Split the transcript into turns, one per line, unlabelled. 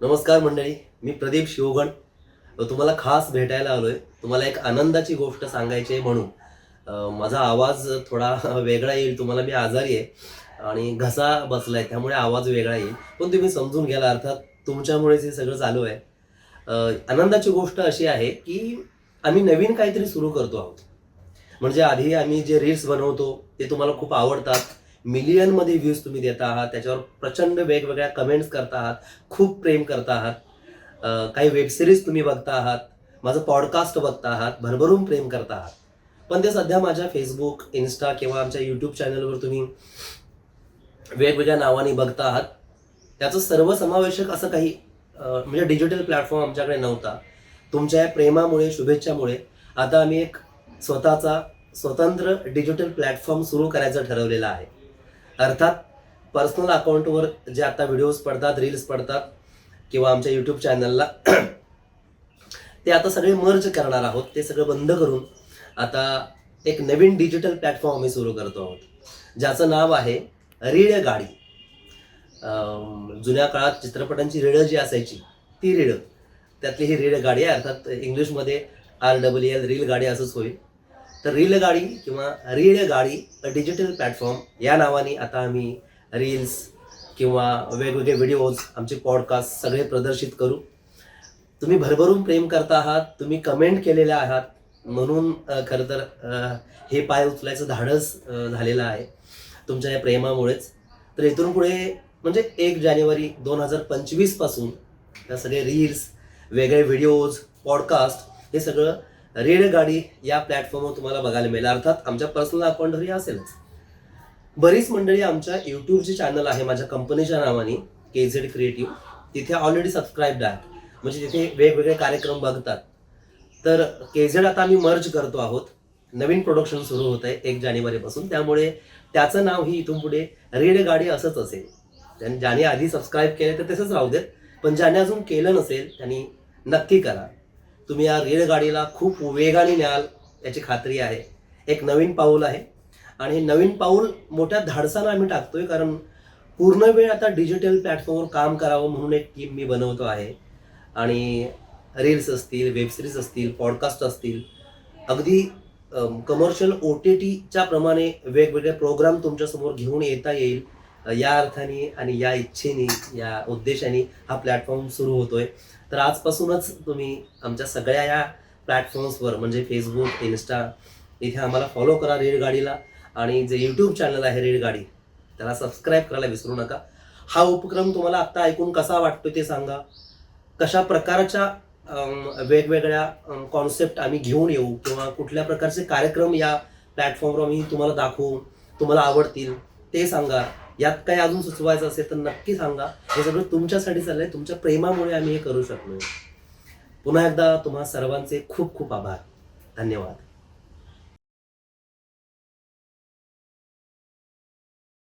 नमस्कार मंडळी मी प्रदीप शिवगण. तुम्हाला खास भेटायला आलोय. तुम्हाला एक आनंदाची गोष्ट सांगायची आहे म्हणून. माझा आवाज थोडा वेगळा येईल तुम्हाला मी आजारी आहे. आणि घसा बसलाय त्यामुळे आवाज वेगळा येईल. पण तुम्ही समजून घ्याल अर्थात तुमच्यामुळेच हे सगळं चालू आहे. आनंदाची गोष्ट अशी आहे की आम्ही नवीन काहीतरी सुरू करतो आहोत. म्हणजे आधी आम्ही जे रील्स बनवतो ते तुम्हाला खूप आवडतात. मिलियनमध्ये व्ह्यूज तुम्ही देता आहात त्याच्यावर प्रचंड वेगवेगळ्या कमेंट्स करता आहात खूप प्रेम करता आहात काही वेबसिरीज तुम्ही बघता आहात माझं पॉडकास्ट बघता आहात भरभरून प्रेम करता आहात. पण ते सध्या माझ्या फेसबुक इन्स्टा किंवा आमच्या यूट्यूब चॅनलवर तुम्ही वेगवेगळ्या नावाने बघता आहात. त्याचं सर्वसमावेशक असं काही म्हणजे डिजिटल प्लॅटफॉर्म आमच्याकडे नव्हता. तुमच्या या प्रेमामुळे शुभेच्छामुळे आता आम्ही एक स्वतःचा स्वतंत्र डिजिटल प्लॅटफॉर्म सुरू करायचं ठरवलेलं आहे. अर्थात पर्सनल अकाउंटवर जे आता व्हिडिओज पडतात रील्स पडतात किंवा आमच्या यूट्यूब चॅनलला ते आता सगळे मर्ज करणार आहोत. ते सगळं बंद करून आता एक नवीन डिजिटल प्लॅटफॉर्म आम्ही सुरू करतो आहोत. ज्याचं नाव आहे रीड गाडी. जुन्या काळात चित्रपटांची रेड जी असायची ती रेड. त्यातली ही रीड गाडी आहे. अर्थात इंग्लिशमध्ये आर डब्ल्यू एल रील गाडी असंच होईल. तर रील गाडी किंवा रीळगाडी डिजिटल प्लॅटफॉर्म या नावाने आता आम्ही रील्स किंवा वेगवेगळे व्हिडिओज आमचे पॉडकास्ट सगळे प्रदर्शित करू. तुम्ही भरभरून प्रेम करता आहात तुम्ही कमेंट केलेल्या आहात म्हणून खरं तर हे पाय उचलायचं धाडस झालेलं आहे तुमच्या या प्रेमामुळेच. तर इथून पुढे म्हणजे एक जानेवारी दोन हजार पंचवीसपासून त्या या सगळे रील्स वेगळे व्हिडिओज पॉडकास्ट हे सगळं रेड गाडी या प्लॅटफॉर्मवर तुम्हाला बघायला मिळेल अर्थात आमच्या पर्सनल अकाउंटवरही असेलच. बरीच मंडळी आमच्या यूट्यूबचे चॅनल आहे माझ्या कंपनीच्या नावाने के झेड क्रिएटिव्ह तिथे ऑलरेडी सबस्क्राईब्ड आहेत. म्हणजे तिथे वेगवेगळे कार्यक्रम बघतात. तर के झेड आता आम्ही मर्ज करतो आहोत. नवीन प्रोडक्शन सुरू होत आहे एक जानेवारीपासून त्यामुळे त्याचं नाव ही इथून पुढे रेड गाडी असंच असेल. त्यांनी ज्याने आधी सबस्क्राईब केले तर तसंच राहू देत. पण ज्याने अजून केलं नसेल त्यांनी नक्की करा. तुम्ही या रेलगाडीला खूप वेगाने न्याल याची खात्री आहे. एक नवीन पाऊल आहे. आणि हे नवीन पाऊल मोठ्या धाडसानं आम्ही टाकतोय कारण पूर्ण वेळ आता डिजिटल प्लॅटफॉर्मवर काम करावं म्हणून एक टीम मी बनवतो आहे. आणि रील्स असतील वेबसिरीज असतील पॉडकास्ट असतील अगदी कमर्शियल ओ टी टीच्या प्रमाणे वेगवेगळे प्रोग्राम तुमच्यासमोर घेऊन येता येईल. या अर्थाने आणि या इच्छेने या उद्देशाने हा प्लॅटफॉर्म सुरू होतोय. तर आजपासूनच तुम्ही आमच्या सगळ्या या प्लॅटफॉर्म्सवर म्हणजे फेसबुक इन्स्टा इथे आम्हाला फॉलो करा रेड गाडीला आणि जे यूट्यूब चॅनल आहे रेड गाडी त्याला सबस्क्राईब करायला विसरू नका. हा उपक्रम तुम्हाला आत्ता ऐकून कसा वाटतो ते सांगा. कशा प्रकारच्या वेगवेगळ्या कॉन्सेप्ट आम्ही घेऊन येऊ किंवा कुठल्या प्रकारचे कार्यक्रम या प्लॅटफॉर्मवर आम्ही तुम्हाला दाखवू तुम्हाला आवडतील ते सांगा. यात काही अजून सुचवायचं असेल तर नक्की सांगा. हे सगळं तुमच्यासाठी चाललंय. तुमच्या प्रेमामुळे आम्ही हे करू शकलो पुन्हा एकदा तुम्हा सर्वांचे खूप खूप आभार. धन्यवाद.